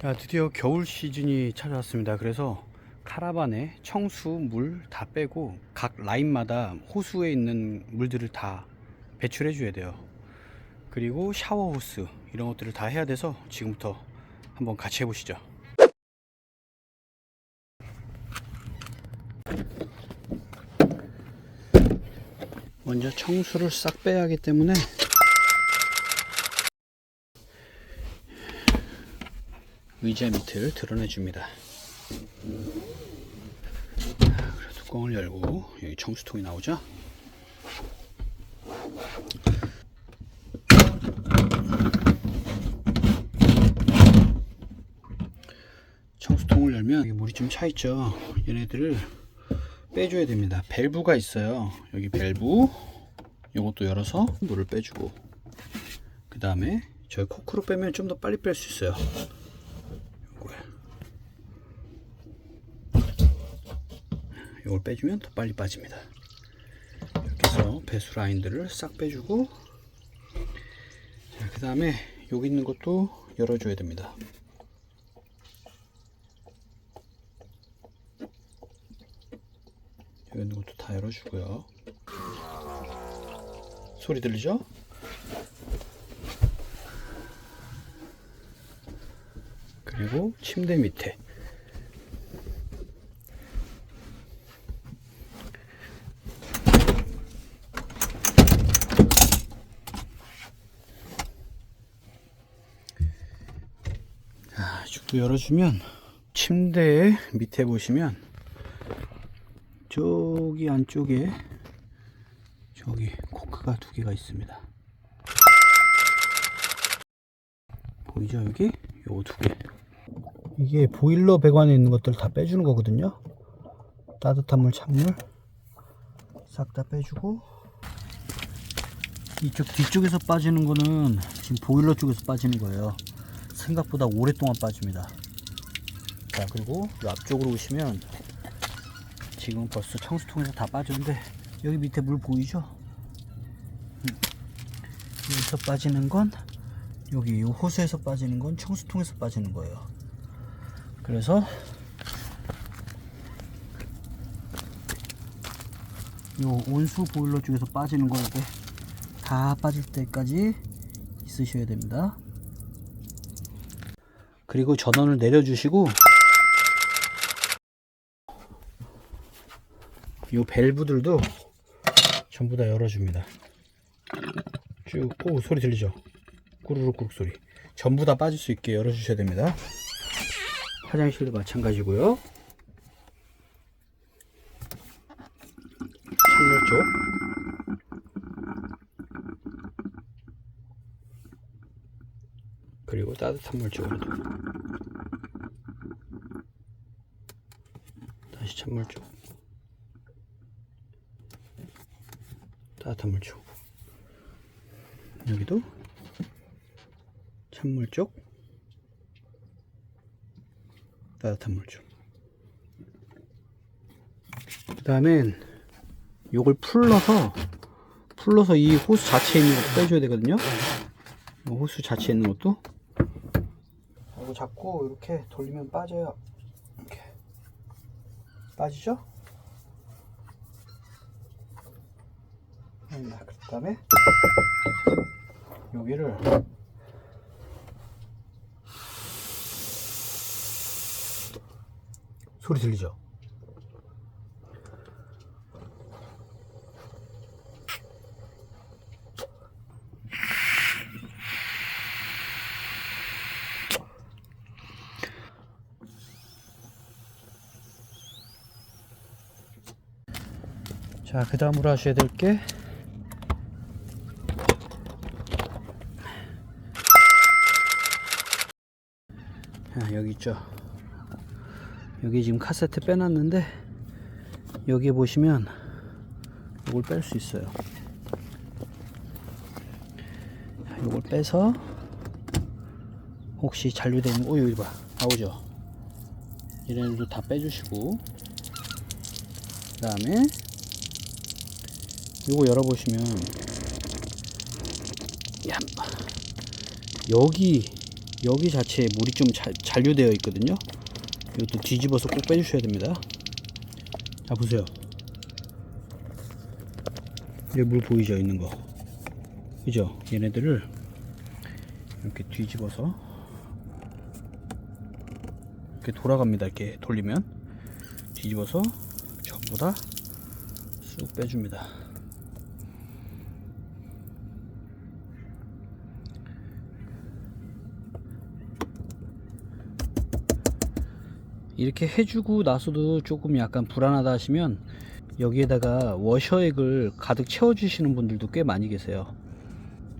자, 드디어 겨울 시즌이 찾아왔습니다. 그래서 카라반에 청수, 물 다 빼고 각 라인마다 호수에 있는 물들을 다 배출해 줘야 돼요. 그리고 샤워 호스 이런 것들을 다 해야 돼서 지금부터 한번 같이 해보시죠. 먼저 청수를 싹 빼야 하기 때문에 의자 밑을 드러내 줍니다. 그리고 뚜껑을 열고 여기 청수통이 나오죠. 청수통을 열면 여기 물이 좀 차 있죠. 얘네들을 빼줘야 됩니다. 밸브가 있어요. 여기 밸브 이것도 열어서 물을 빼주고 그 다음에 저희 코크로 빼면 좀 더 빨리 뺄 수 있어요. 요걸. 요걸 빼주면 더 빨리 빠집니다. 이렇게 해서 배수 라인들을 싹 빼주고 그 다음에 여기 있는 것도 열어줘야 됩니다. 여기 있는 것도 다 열어주고요. 소리 들리죠? 그리고 침대 밑에 자, 이쪽도 열어주면 침대 밑에 보시면 저기 안쪽에 저기 코크가 두 개가 있습니다. 보이죠 여기? 요 두 개. 이게 보일러 배관에 있는 것들 다 빼주는 거거든요. 따뜻한 물, 찬물 싹 다 빼주고 이쪽 뒤쪽에서 빠지는 거는 지금 보일러 쪽에서 빠지는 거예요. 생각보다 오랫동안 빠집니다. 자 그리고 이 앞쪽으로 오시면 지금 벌써 청수통에서 다 빠졌는데 여기 밑에 물 보이죠? 음. 여기서 빠지는 건 여기 이 호수에서 빠지는 건 청수통에서 빠지는 거예요. 그래서 요 온수 보일러 쪽에서 빠지는 거 이렇게 다 빠질 때까지 있으셔야 됩니다. 그리고 전원을 내려주시고 요 밸브들도 전부 다 열어줍니다. 쭉, 오, 소리 들리죠? 꾸르륵 소리. 전부 다 빠질 수 있게 열어주셔야 됩니다. 화장실도 마찬가지고요. 창문 쪽. 그리고 따뜻한 물 쪽으로도. 다시 찬물 쪽. 따뜻한 물 쪽. 여기도 찬물 쪽. 따뜻한 물 쪽. 그 다음엔 요걸 풀러서 풀러서 이 호수 자체에 있는 것도 빼줘야 되거든요. 이 호수 자체에 있는 것도 이거 잡고 이렇게 돌리면 빠져요. 이렇게 빠지죠? 음, 그 다음에 여기를 소리 들리죠? 자, 그 다음으로 하셔야 될게 자, 여기 있죠. 여기 지금 카세트 빼놨는데 여기에 보시면 이걸 뺄 수 있어요. 자, 이걸 빼서 혹시 잔류되는 오 여기 봐 나오죠. 얘네들도 다 빼주시고 그 다음에 이거 열어보시면 야, 여기 여기 자체에 물이 좀 자, 잔류되어 있거든요. 이것도 뒤집어서 꼭 빼주셔야 됩니다. 자 보세요. 여기 물 보이죠 있는 거. 그죠? 얘네들을 이렇게 뒤집어서 이렇게 돌아갑니다. 이렇게 돌리면 뒤집어서 전부 다 쑥 빼줍니다. 이렇게 해주고 나서도 조금 약간 불안하다 하시면 여기에다가 워셔액을 가득 채워주시는 분들도 꽤 많이 계세요.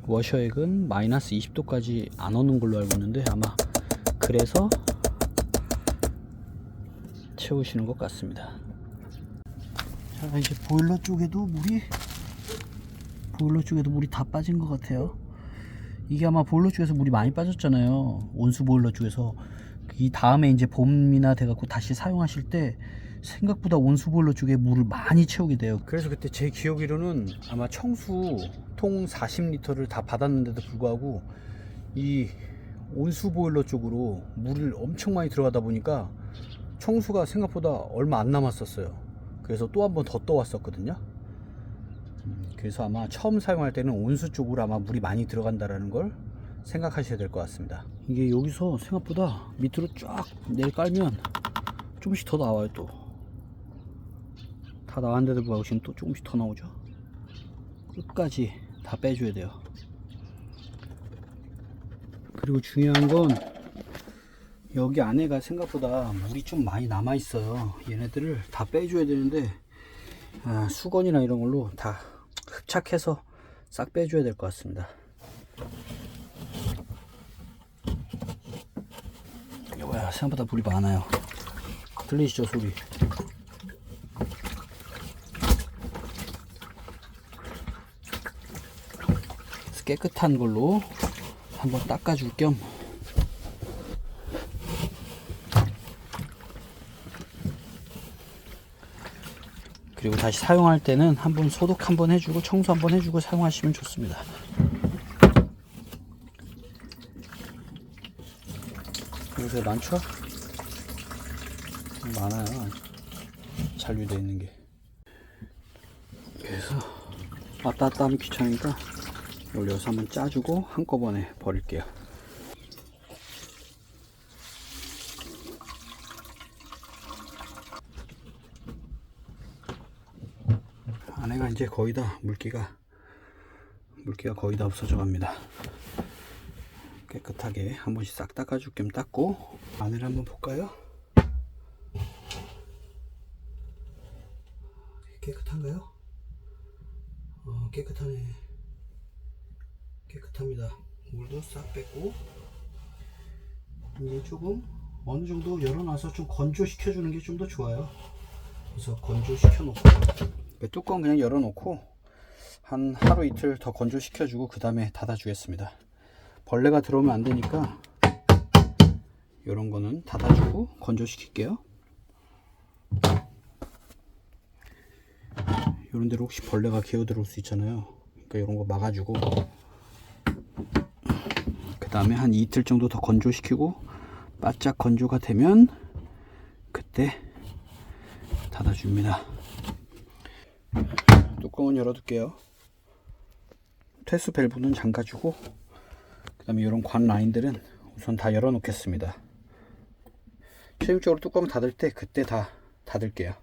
워셔액은 마이너스 20도까지 안 오는 걸로 알고 있는데 아마 그래서 채우시는 것 같습니다. 자 이제 보일러 쪽에도 물이 보일러 쪽에도 물이 다 빠진 것 같아요. 이게 아마 보일러 쪽에서 물이 많이 빠졌잖아요. 온수 보일러 쪽에서 이 다음에 이제 봄이나 돼갖고 다시 사용하실 때 생각보다 온수 보일러 쪽에 물을 많이 채우게 돼요. 그래서 그때 제 기억으로는 아마 청수 통 40리터를 다 받았는데도 불구하고 이 온수 보일러 쪽으로 물을 엄청 많이 들어가다 보니까 청수가 생각보다 얼마 안 남았었어요. 그래서 또 한 번 더 떠왔었거든요. 음, 그래서 아마 처음 사용할 때는 온수 쪽으로 아마 물이 많이 들어간다라는 걸 생각하셔야 될 것 같습니다. 이게 여기서 생각보다 밑으로 쫙 내려 깔면 조금씩 더 나와요 또. 다 나왔는데도 불구하고 지금 또 조금씩 더 나오죠. 끝까지 다 빼줘야 돼요. 그리고 중요한 건 여기 안에가 생각보다 물이 좀 많이 남아 있어요. 얘네들을 다 빼줘야 되는데 아, 수건이나 이런 걸로 다 흡착해서 싹 빼줘야 될 것 같습니다. 야 생각보다 물이 많아요. 들리시죠 소리? 깨끗한 걸로 한번 닦아줄 겸 그리고 다시 사용할 때는 한번 소독 한번 해주고 청소 한번 해주고 사용하시면 좋습니다. 요새 많죠? 많아요. 잔류되어 있는 게. 그래서 왔다 갔다 하면 귀찮으니까 올려서 한번 짜주고 한꺼번에 버릴게요. 안에가 이제 거의 다 물기가 물기가 거의 다 없어져 갑니다. 깨끗하게 한 번씩 싹 닦아줄 겸 닦고 안을 한번 볼까요? 깨끗한가요? 어, 깨끗하네. 깨끗합니다. 물도 싹 뺐고 이제 조금 어느 정도 열어놔서 좀 건조시켜 주는 게 좀 더 좋아요. 그래서 건조시켜 놓고 뚜껑 그냥 열어놓고 한 하루 이틀 더 건조시켜 주고 그 다음에 닫아 주겠습니다. 벌레가 들어오면 안 되니까 이런 거는 닫아주고 건조시킬게요. 이런 데로 혹시 벌레가 기어 들어올 수 있잖아요. 그러니까 이런 거 막아주고 그 다음에 한 이틀 정도 더 건조시키고 바짝 건조가 되면 그때 닫아줍니다. 뚜껑은 열어둘게요. 퇴수 밸브는 잠가주고 그 다음에 이런 관 라인들은 우선 다 열어 놓겠습니다. 최종적으로 뚜껑 닫을 때 그때 다 닫을게요.